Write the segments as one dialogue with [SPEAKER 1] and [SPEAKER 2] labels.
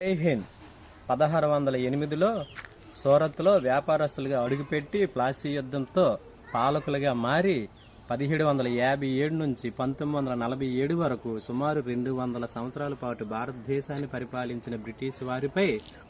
[SPEAKER 1] జైహింద్ పదహారు వందల ఎనిమిదిలో సూరత్లో వ్యాపారస్తులుగా అడుగుపెట్టి ప్లాసీ యుద్ధంతో పాలకులుగా మారి పదిహేడు వందల యాభై ఏడు నుంచి పంతొమ్మిది వందల నలభై ఏడు వరకు సుమారు రెండు వందల సంవత్సరాల పాటు భారతదేశాన్ని పరిపాలించిన బ్రిటిష్ వారిపై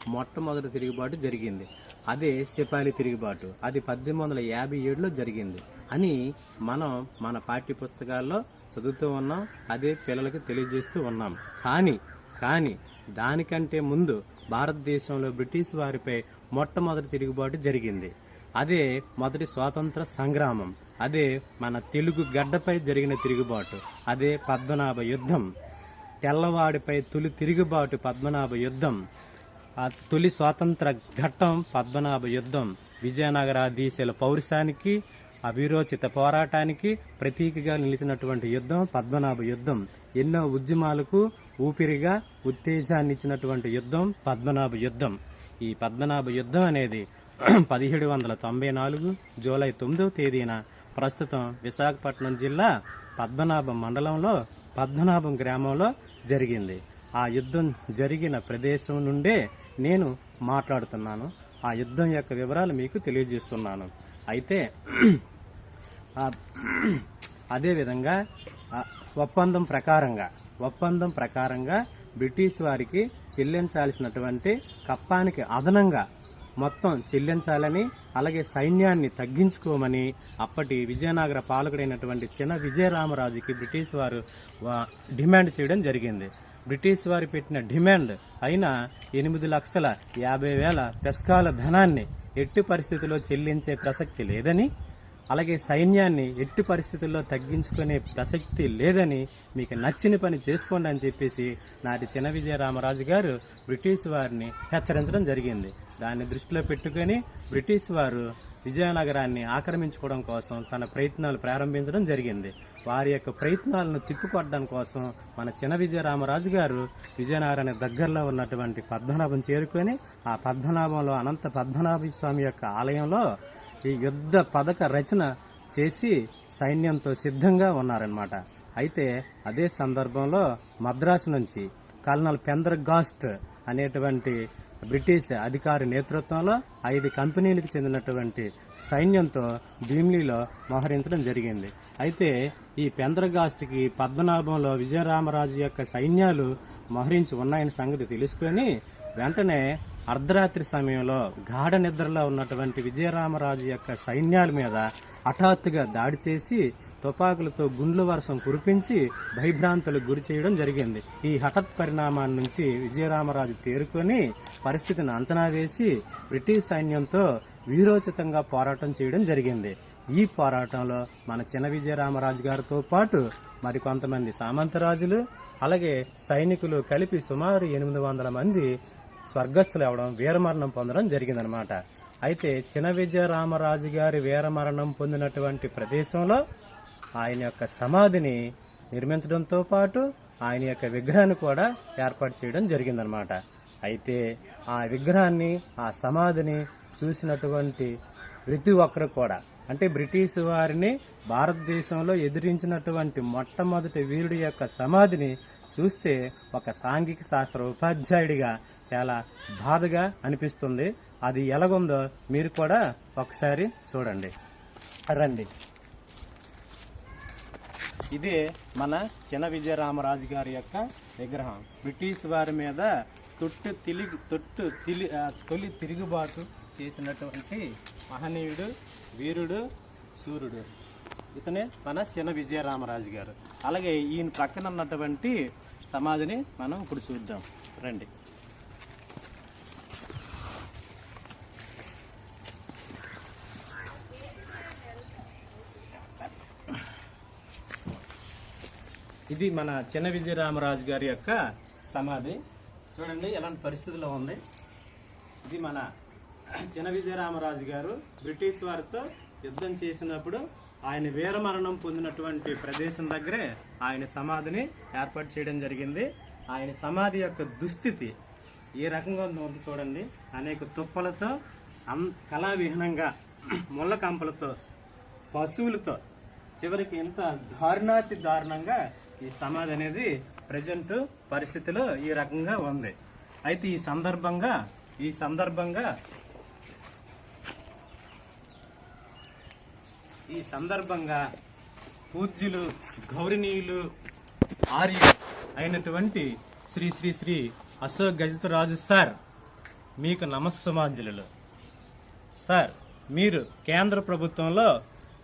[SPEAKER 1] మొట్టమొదటి తిరుగుబాటు జరిగింది. అదే సిపాలి తిరుగుబాటు. అది పద్దెనిమిది వందల యాభై ఏడులో జరిగింది అని మనం మన పాఠ్య పుస్తకాల్లో చదువుతూ ఉన్నాం. అదే పిల్లలకు తెలియజేస్తూ ఉన్నాం. కానీ కానీ దానికంటే ముందు భారతదేశంలో బ్రిటిష్ వారిపై మొట్టమొదటి తిరుగుబాటు జరిగింది. అదే మొదటి స్వాతంత్ర సంగ్రామం. అదే మన తెలుగు గడ్డపై జరిగిన తిరుగుబాటు. అదే పద్మనాభ యుద్ధం. తెల్లవాడిపై తొలి తిరుగుబాటు పద్మనాభ యుద్ధం. ఆ తొలి స్వాతంత్ర ఘట్టం పద్మనాభ యుద్ధం. విజయనగరాధీశల పౌరుషానికి అవిరోచిత పోరాటానికి ప్రతీకగా నిలిచినటువంటి యుద్ధం పద్మనాభ యుద్ధం. ఎన్నో ఉద్యమాలకు ఊపిరిగా ఉత్తేజాన్ని ఇచ్చినటువంటి యుద్ధం పద్మనాభ యుద్ధం. ఈ పద్మనాభ యుద్ధం అనేది పదిహేడు వందల తొంభై నాలుగు జూలై తొమ్మిదవ తేదీన ప్రస్తుతం విశాఖపట్నం జిల్లా పద్మనాభం మండలంలో పద్మనాభం గ్రామంలో జరిగింది. ఆ యుద్ధం జరిగిన ప్రదేశం నుండే నేను మాట్లాడుతున్నాను. ఆ యుద్ధం యొక్క వివరాలు మీకు తెలియజేస్తున్నాను. అయితే అదేవిధంగా ఒప్పందం ప్రకారంగా ఒప్పందం ప్రకారంగా బ్రిటిష్ వారికి చెల్లించాల్సినటువంటి కప్పానికి అదనంగా మొత్తం చెల్లించాలని అలాగే సైన్యాన్ని తగ్గించుకోమని అప్పటి విజయనగర పాలకుడైనటువంటి చిన్న విజయరామరాజుకి బ్రిటిష్ వారు వా- డిమాండ్ చేయడం జరిగింది. బ్రిటిష్ వారు పెట్టిన డిమాండ్ అయిన ఎనిమిది లక్షల యాభై వేల పెస్కాల ధనాన్ని ఎట్టి పరిస్థితిలో చెల్లించే ప్రసక్తి లేదని అలాగే సైన్యాన్ని ఎట్టి పరిస్థితుల్లో తగ్గించుకునే ప్రసక్తి లేదని మీకు నచ్చిన పని చేసుకోండి అని చెప్పేసి నాటి చిన్న విజయరామరాజు గారు బ్రిటిష్ వారిని హెచ్చరించడం జరిగింది. దాన్ని దృష్టిలో పెట్టుకొని బ్రిటిష్ వారు విజయనగరాన్ని ఆక్రమించుకోవడం కోసం తన ప్రయత్నాలు ప్రారంభించడం జరిగింది. వారి యొక్క ప్రయత్నాలను తిప్పికొట్టడం కోసం మన చిన్న విజయరామరాజు గారు విజయనగరానికి దగ్గరలో ఉన్నటువంటి పద్మనాభం చేరుకొని ఆ పద్మనాభంలో అనంత పద్మనాభ స్వామి యొక్క ఆలయంలో ఈ యుద్ధ పథక రచన చేసి సైన్యంతో సిద్ధంగా ఉన్నారనమాట అయితే అదే సందర్భంలో మద్రాసు నుంచి కల్నల్ పెందర్గాస్ట్ అనేటువంటి బ్రిటిష్ అధికారి నేతృత్వంలో ఐదు కంపెనీలకు చెందినటువంటి సైన్యంతో భీమ్లీలో మోహరించడం జరిగింది. అయితే ఈ పెందరగాస్ట్కి పద్మనాభంలో విజయరామరాజు యొక్క సైన్యాలు మోహరించి ఉన్నాయని సంగతి తెలుసుకొని వెంటనే అర్ధరాత్రి సమయంలో గాఢ నిద్రలో ఉన్నటువంటి విజయరామరాజు యొక్క సైన్యాల మీద హఠాత్తుగా దాడి చేసి తుపాకులతో గుండ్ల వర్షం కురిపించి భయభ్రాంతులకు గురి చేయడం జరిగింది. ఈ హఠత్ పరిణామాల నుంచి విజయరామరాజు తేరుకొని పరిస్థితిని అంచనా వేసి బ్రిటిష్ సైన్యంతో వీరోచితంగా పోరాటం చేయడం జరిగింది. ఈ పోరాటంలో మన చిన్న విజయరామరాజు గారితో పాటు మరికొంతమంది సామంతరాజులు అలాగే సైనికులు కలిపి సుమారు ఎనిమిది వందల మంది స్వర్గస్థులు అవడం వీరమరణం పొందడం జరిగిందనమాట. అయితే చినవిజయ విజయరామరాజు గారి వీరమరణం పొందినటువంటి ప్రదేశంలో ఆయన యొక్క సమాధిని నిర్మించడంతో పాటు ఆయన యొక్క విగ్రహాన్ని కూడా ఏర్పాటు చేయడం జరిగిందనమాట. అయితే ఆ విగ్రహాన్ని ఆ సమాధిని చూసినటువంటి ప్రతి ఒక్కరు కూడా అంటే బ్రిటిష్ వారిని భారతదేశంలో ఎదిరించినటువంటి మొట్టమొదటి వీరుడి యొక్క సమాధిని చూస్తే ఒక సాంఘిక శాస్త్ర ఉపాధ్యాయుడిగా చాలా బాధగా అనిపిస్తుంది. అది ఎలాగుందో మీరు కూడా ఒకసారి చూడండి. రండి. ఇది మన చిన్న విజయరామరాజు గారి యొక్క విగ్రహం. బ్రిటిష్ వారి మీద తొట్టు తిరిగి తొట్టు తిలి తొలి తిరుగుబాటు చేసినటువంటి మహనీయుడు వీరుడు సూర్యుడు. ఇతనే మన చిన్న విజయరామరాజు గారు. అలాగే ఈయన పక్కన ఉన్నటువంటి సమాధిని మనం ఇప్పుడు చూద్దాం. రండి. ఇది మన చిన్న విజయరామరాజు గారి యొక్క సమాధి. చూడండి ఎలాంటి పరిస్థితిలో ఉంది. ఇది మన చిన్న విజయరామరాజు గారు బ్రిటిష్ వారితో యుద్ధం చేసినప్పుడు ఆయన వీరమరణం పొందినటువంటి ప్రదేశం దగ్గరే ఆయన సమాధిని ఏర్పాటు చేయడం జరిగింది. ఆయన సమాధి యొక్క దుస్థితి ఏ రకంగా ఉందో చూడండి. అనేక తుప్పలతో అం కళావిహీనంగా ముళ్ళ కంపలతో పశువులతో చివరికి ఎంత దారుణాతి దారుణంగా ఈ సమాధి అనేది ప్రజెంట్ పరిస్థితిలో ఈ రకంగా ఉంది. అయితే ఈ సందర్భంగా ఈ సందర్భంగా ఈ సందర్భంగా పూజ్యులు గౌరవనీయులు ఆర్య అయినటువంటి శ్రీ శ్రీ శ్రీ అశోక్ గజితరాజు సార్ మీకు నమస్సుమాంజలు సార్ మీరు కేంద్ర ప్రభుత్వంలో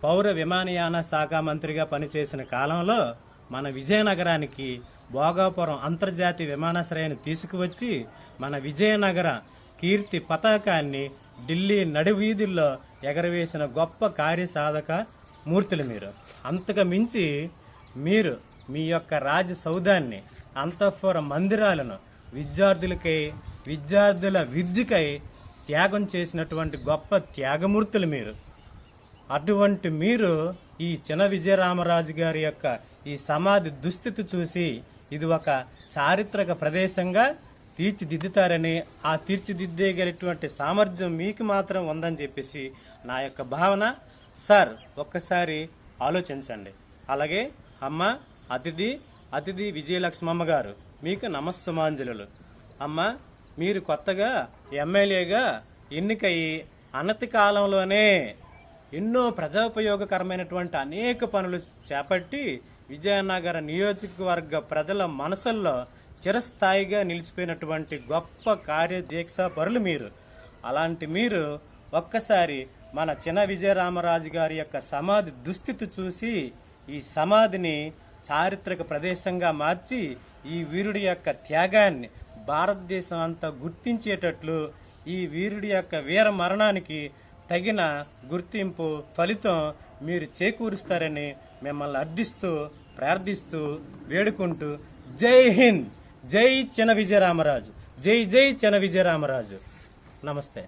[SPEAKER 1] పౌర విమానయాన శాఖ మంత్రిగా పనిచేసిన కాలంలో మన విజయనగరానికి భోగాపురం అంతర్జాతీయ విమానాశ్రయాన్ని తీసుకువచ్చి మన విజయనగర కీర్తి పతాకాన్ని ఢిల్లీ నడివీధుల్లో ఎగరవేసిన గొప్ప కార్యసాధక మూర్తులు మీరు. అంతకు మించి మీరు మీ యొక్క రాజ సౌధాన్ని అంతఃపుర మందిరాలను విద్యార్థులకై విద్యార్థుల విద్యకై త్యాగం చేసినటువంటి గొప్ప త్యాగమూర్తులు మీరు. అటువంటి మీరు ఈ చిన్న విజయరామరాజు గారి యొక్క ఈ సమాధి దుస్థితి చూసి ఇది ఒక చారిత్రక ప్రదేశంగా తీర్చిదిద్దుతారని ఆ తీర్చిదిద్దేగలిగినటువంటి సామర్థ్యం మీకు మాత్రం ఉందని చెప్పేసి నా యొక్క భావన. సార్ ఒక్కసారి ఆలోచించండి. అలాగే అమ్మ అతిథి అతిథి విజయలక్ష్మమ్మ గారు మీకు నమస్తమాంజలులు అమ్మ మీరు కొత్తగా ఎమ్మెల్యేగా ఎన్నికయ్యి అనతి కాలంలోనే ఎన్నో ప్రజోపయోగకరమైనటువంటి అనేక పనులు చేపట్టి విజయనగర నియోజకవర్గ ప్రజల మనసుల్లో చిరస్థాయిగా నిలిచిపోయినటువంటి గొప్ప కార్యదీక్ష పరులు మీరు. అలాంటి మీరు ఒక్కసారి మన చిన్న విజయరామరాజు గారి యొక్క సమాధి దుస్థితి చూసి ఈ సమాధిని చారిత్రక ప్రదేశంగా మార్చి ఈ వీరుడి యొక్క త్యాగాన్ని భారతదేశం అంతా గుర్తించేటట్లు ఈ వీరుడి యొక్క వీర మరణానికి తగిన గుర్తింపు ఫలితం మీరు చేకూరుస్తారని మిమ్మల్ని అర్థిస్తూ ప్రార్థిస్తూ వేడుకుంటూ జై హింద్! జై చిన్న విజయరామరాజు. జై జై చిన్న విజయరామరాజు. నమస్తే.